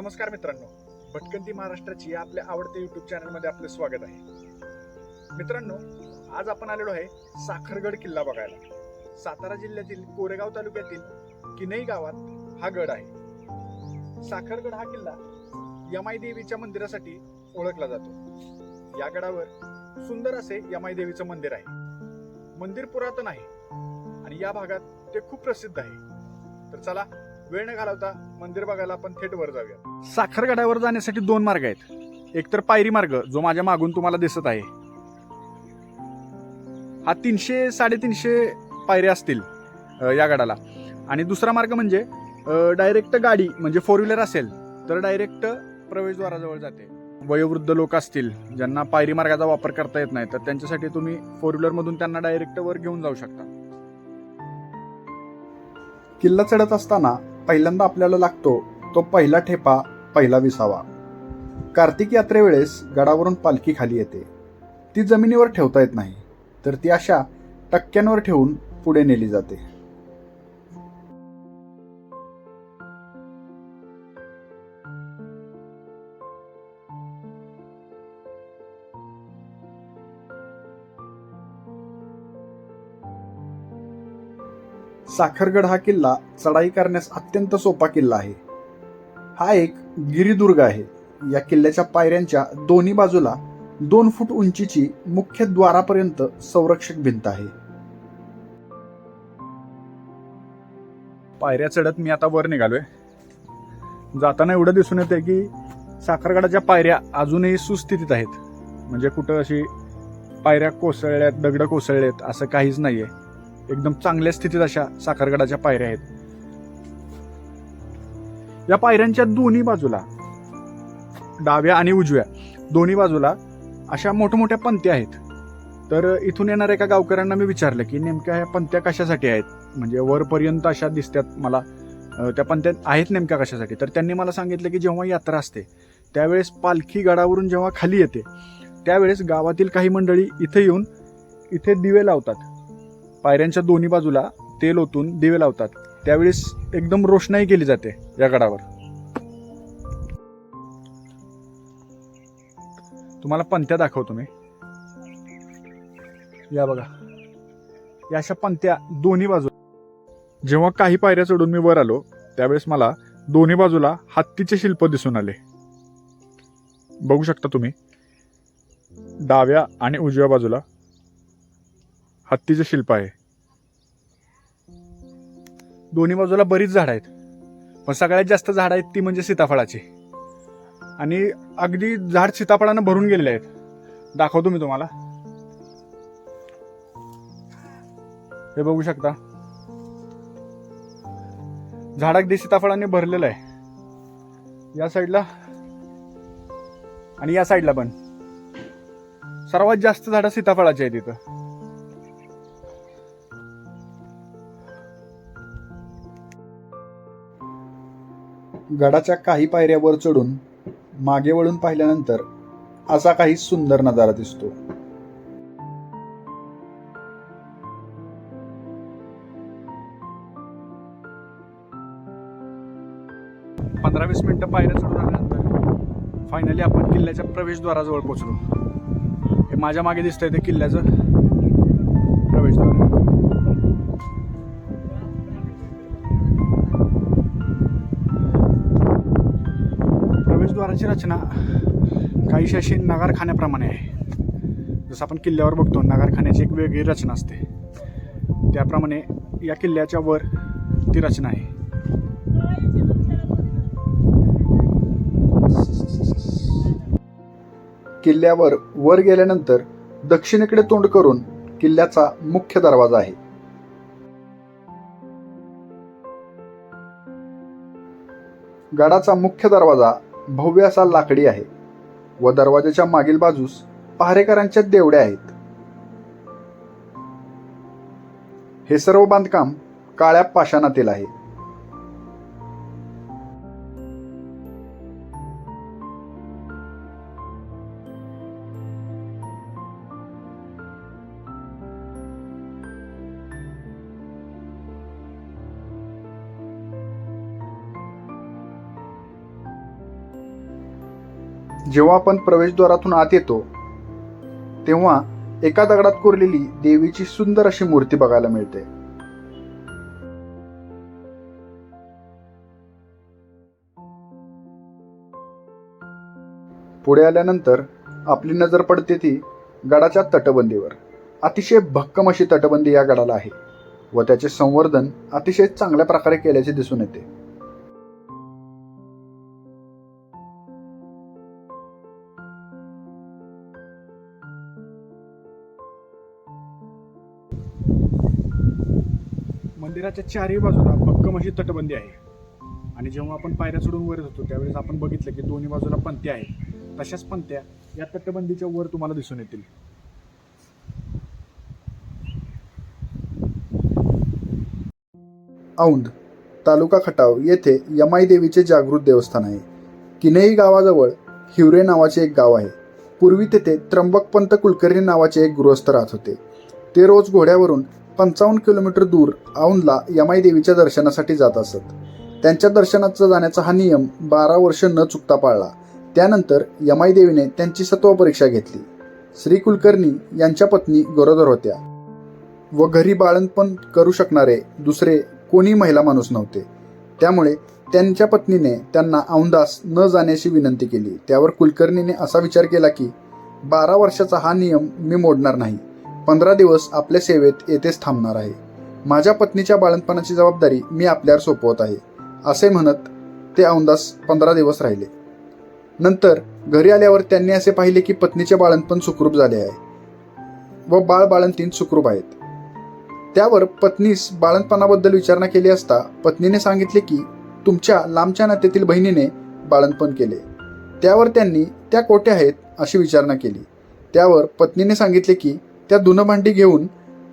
नमस्कार मित्रांनो. भटकंती महाराष्ट्राची आपल्या आवडत्या युट्यूब चॅनलमध्ये आपले स्वागत आहे. मित्रांनो आज आपण आलेलो आहे साखरगड किल्ला बघायला. सातारा जिल्ह्यातील कोरेगाव तालुक्यातील किनई गावात हा गड आहे. साखरगड हा किल्ला यमाई देवीच्या मंदिरासाठी ओळखला जातो. या गडावर सुंदर असे यमाई देवीचं मंदिर आहे. मंदिर पुरातन आहे आणि या भागात ते खूप प्रसिद्ध आहे. तर चला वेळ न घालवता मंदिर बघायला आपण थेट वर जाऊया. साखरगडावर जाण्यासाठी दोन मार्ग आहेत. एकतर पायरी मार्ग जो माझ्या मागून तुम्हाला दिसत आहे. हा तीनशे साडेतीनशे पायऱ्या असतील या गडाला. आणि दुसरा मार्ग म्हणजे डायरेक्ट गाडी म्हणजे फोर व्हीलर असेल तर डायरेक्ट प्रवेशद्वाराजवळ जाते. वयोवृद्ध लोक असतील ज्यांना पायरी मार्गाचा वापर करता येत नाही तर त्यांच्यासाठी तुम्ही फोर व्हीलरमधून त्यांना डायरेक्ट वर घेऊन जाऊ शकता. किल्ला चढत असताना पहिल्यांदा आपल्याला लागतो तो पहिला ठेपा पहिला विसावा. कार्तिक यात्रेवेळेस गडावरून पालखी खाली येते. ती जमिनीवर ठेवता येत नाही तर ती अशा टक्क्यांवर ठेवून पुढे नेली जाते. साखरगड हा किल्ला चढाई करण्यास अत्यंत सोपा किल्ला आहे. हा एक गिरिदुर्ग आहे. या किल्ल्याच्या पायऱ्यांच्या दोन्ही बाजूला दोन फूट उंचीची मुख्य द्वारापर्यंत संरक्षक भिंत आहे. पायऱ्या चढत मी आता वर निघालोय. जाताना एवढं दिसून येते की साखरगडाच्या पायऱ्या अजूनही सुस्थितीत आहेत. म्हणजे कुठं अशी पायऱ्या कोसळल्यात दगड कोसळलेत असं काहीच नाहीये. एकदम चांगल्या स्थितीत अशा साखरगडाच्या पायऱ्या आहेत. या पायऱ्यांच्या दोन्ही बाजूला डाव्या आणि उजव्या दोन्ही बाजूला अशा मोठमोठ्या पंत्या आहेत. तर इथून येणाऱ्या एका गावकऱ्यांना मी विचारलं की नेमक्या ह्या पंत्या कशासाठी आहेत? म्हणजे वरपर्यंत अशा दिसतात मला त्या पंत्या आहेत नेमक्या कशासाठी? तर त्यांनी मला सांगितलं की जेव्हा यात्रा असते त्यावेळेस पालखी गडावरून जेव्हा खाली येते त्यावेळेस गावातील काही मंडळी इथे येऊन इथे दिवे लावतात. पायऱ्यांच्या दोन्ही बाजूला तेल ओतून दिवे लावतात. त्यावेळेस एकदम रोषणाई केली जाते या गडावर. तुम्हाला पंत्या दाखवतो मी. या बघा. या अशा पंत्या दोन्ही बाजू जेव्हा काही पायऱ्या चढून मी वर आलो त्यावेळेस मला दोन्ही बाजूला हत्तीचे शिल्प दिसून आले. बघू शकता तुम्ही. डाव्या आणि उजव्या बाजूला हत्तीचं शिल्प आहे. दोन्ही बाजूला बरीच झाडं आहेत. पण सगळ्यात जास्त झाडं आहेत ती म्हणजे सीताफळाची. आणि अगदी झाड सीताफळानं भरून गेलेले आहेत. दाखवतो मी तुम्हाला. हे बघू शकता. झाड अगदी सीताफळाने भरलेलं आहे. या साईडला आणि या साईडला पण. सर्वात जास्त झाडं सीताफळाची आहेत इथं. गडाच्या काही पायऱ्यावर चढून मागे वळून पाहिल्यानंतर असा काही सुंदर नजारा दिसतो. पंधरा वीस मिनटं पायऱ्या चढून आल्यानंतर फायनली आपण किल्ल्याच्या प्रवेशद्वाराजवळ पोहोचलो. हे माझ्या मागे दिसतंय ते किल्ल्याचं प्रवेशद्वार. प्रवेशद्वाराची रचना काहीशी अशी नगारखान्याप्रमाणे आहे. जसं आपण किल्ल्यावर बघतो नगारखान्याची एक वेगळी रचना असते. त्याप्रमाणे या किल्ल्याच्या वर ती रचना आहे. किल्ल्यावर वर गेल्यानंतर दक्षिणेकडे तोंड करून किल्ल्याचा मुख्य दरवाजा आहे. गडाचा मुख्य दरवाजा भव्य असा लाकडी आहे व दरवाजाच्या मागील बाजूस पहारेकरांच्या देवड्या आहेत. हे सर्व बांधकाम काळ्या पाषाणातील आहे. जेव्हा आपण प्रवेशद्वारातून आत येतो तेव्हा एका दगडात कोरलेली देवीची सुंदर अशी मूर्ती बघायला मिळते. पुढे आल्यानंतर आपली नजर पडते ती गडाच्या तटबंदीवर. अतिशय भक्कम अशी तटबंदी या गडाला आहे व त्याचे संवर्धन अतिशय चांगल्या प्रकारे केल्याचे दिसून येते. मंदिराच्या चारही बाजूला भक्कम अशी तटबंदी आहे. आणि जेव्हा आपण पायऱ्या चढून वर होतो त्यावेळेस आपण बघितलं की दोन्ही बाजूला पंत्या आहेत. तशाच पंत्या या तटबंदीच्या वर तुम्हाला दिसून येतील. औंध तालुका खटाव येथे यमाई देवीचे जागृत देवस्थान आहे. किनई गावाजवळ हिवरे नावाचे एक गाव आहे. पूर्वी तेथे त्र्यंबकपंत कुलकर्णी नावाचे एक गृहस्थ राहत होते. ते रोज घोड्यावरून पंचावन्न किलोमीटर दूर औंधला यमाई देवीच्या दर्शनासाठी जात असत. त्यांच्या दर्शनाचा जाण्याचा हा नियम बारा वर्ष न चुकता पाळला. त्यानंतर यमाई देवीने त्यांची सत्व परीक्षा घेतली. श्री कुलकर्णी यांच्या पत्नी गरोदर होत्या. व घरी बाळणपण करू शकणारे दुसरे कोणी महिला माणूस नव्हते. त्यामुळे त्यांच्या पत्नीने त्यांना औंदास न जाण्याची विनंती केली. त्यावर कुलकर्णीने असा विचार केला की बारा वर्षाचा हा नियम मी मोडणार नाही. पंधरा दिवस आपल्या सेवेत येथेच थांबणार आहे. माझ्या पत्नीच्या बाळणपणाची जबाबदारी मी आपल्यावर सोपवत आहे असे म्हणत ते औंदास पंधरा दिवस राहिले. नंतर घरी आल्यावर त्यांनी असे पाहिले की पत्नीचे बाळणपण सुखरूप झाले आहे व बाळ बाळंतीन सुखरूप आहेत. त्यावर पत्नीस बाळणपणाबद्दल विचारणा केली असता पत्नीने सांगितले की तुमच्या लांबच्या नात्यातील बहिणीने बाळणपण केले. त्यावर त्यांनी त्या कोठे आहेत अशी विचारणा केली. त्यावर पत्नीने सांगितले की त्या धुणभांडी घेऊन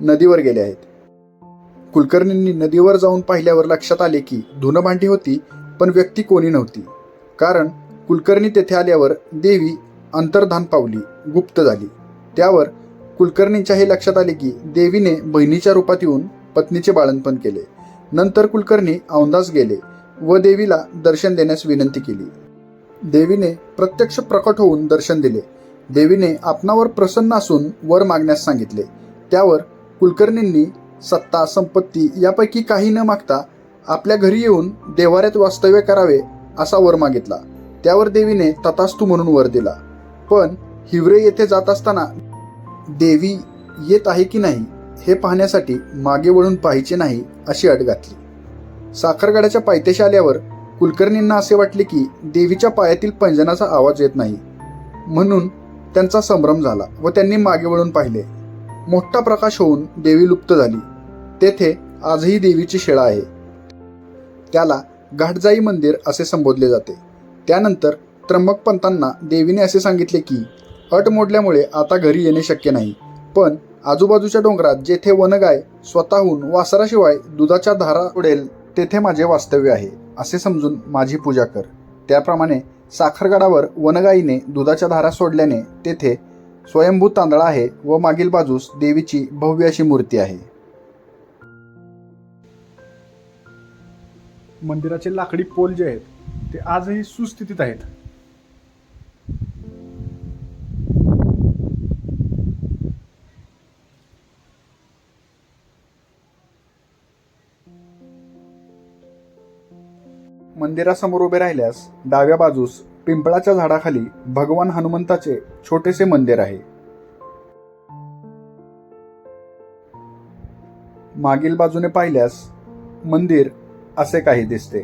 नदीवर गेल्या आहेत. कुलकर्णींनी नदीवर जाऊन पाहिल्यावर लक्षात आले की धुनभांडी होती पण व्यक्ती कोणी नव्हती. कारण कुलकर्णी तेथे आल्यावर देवी अंतर्धान पावली गुप्त झाली. त्यावर कुलकर्णींच्या हे लक्षात आले की देवीने बहिणीच्या रूपात येऊन पत्नीचे बाळणपण केले. नंतर कुलकर्णी औंदास गेले व देवीला दर्शन देण्यास विनंती केली. देवीने प्रत्यक्ष प्रकट होऊन दर्शन दिले. देवीने आपणावर प्रसन्न असून वर मागण्यास सांगितले. त्यावर कुलकर्णींनी सत्ता संपत्ती यापैकी काही न मागता आपल्या घरी येऊन देवाऱ्यात वास्तव्य करावे असा वर मागितला. त्यावर देवीने तथास्तू म्हणून वर दिला. पण हिवरे येथे जात असताना देवी येत आहे की नाही हे पाहण्यासाठी मागे वळून पाहिजे नाही अशी अट घातली. साखरगाड्याच्या पायथ्याशी आल्यावर कुलकर्णींना असे वाटले की देवीच्या पायातील पंजनाचा आवाज येत नाही. म्हणून त्यांचा संभ्रम झाला व त्यांनी मागे वळून पाहिले. मोठा प्रकाश होऊन देवी लुप्त झाली. तेथे आजही देवीची शिळा आहे. त्याला घाटजाई मंदिर असे संबोधले जाते. त्यानंतर त्र्यंबक पंतांना देवीने असे सांगितले की अट मोडल्यामुळे आता घरी येणे शक्य नाही. पण आजूबाजूच्या डोंगरात जेथे वनगाय स्वतःहून वासराशिवाय दुधाच्या धारा उडेल तेथे माझे वास्तव्य आहे असे समजून माझी पूजा कर. त्याप्रमाणे साखरगडावर वनगाईने दुधाच्या धारा सोडल्याने तेथे स्वयंभू तांदळा आहे व मागील बाजूस देवीची भव्य अशी मूर्ती आहे. मंदिराचे लाकडी पोल जे आहेत ते आजही सुस्थितीत आहेत. मंदिरासमोर उभे राहिल्यास डाव्या बाजूस पिंपळाच्या झाडाखाली भगवान हनुमंताचे छोटेसे मंदिर आहे. मागील बाजूने पाहिल्यास मंदिर असे काही दिसते.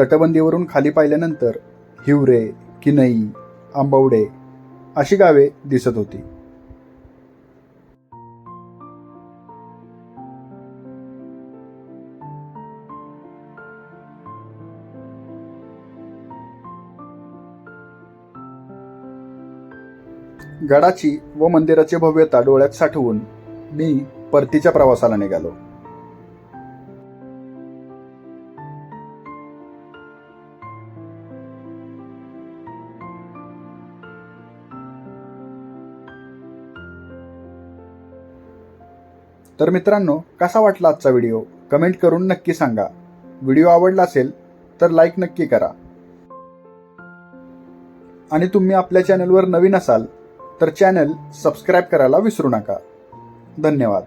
तटबंदीवरून खाली पाहिल्यानंतर हिवरे किनई आंबवडे अशी गावे दिसत होती. गडाची व मंदिराची भव्यता डोळ्यात साठवून मी परतीच्या प्रवासाला निघालो. तर मित्रांनो कसा वाटला आजचा व्हिडिओ? कमेंट करून नक्की सांगा. व्हिडिओ आवडला असेल तर लाईक नक्की करा. आणि तुम्ही आपल्या चॅनलवर नवीन असाल तर चॅनल सबस्क्राईब करायला विसरू नका. धन्यवाद.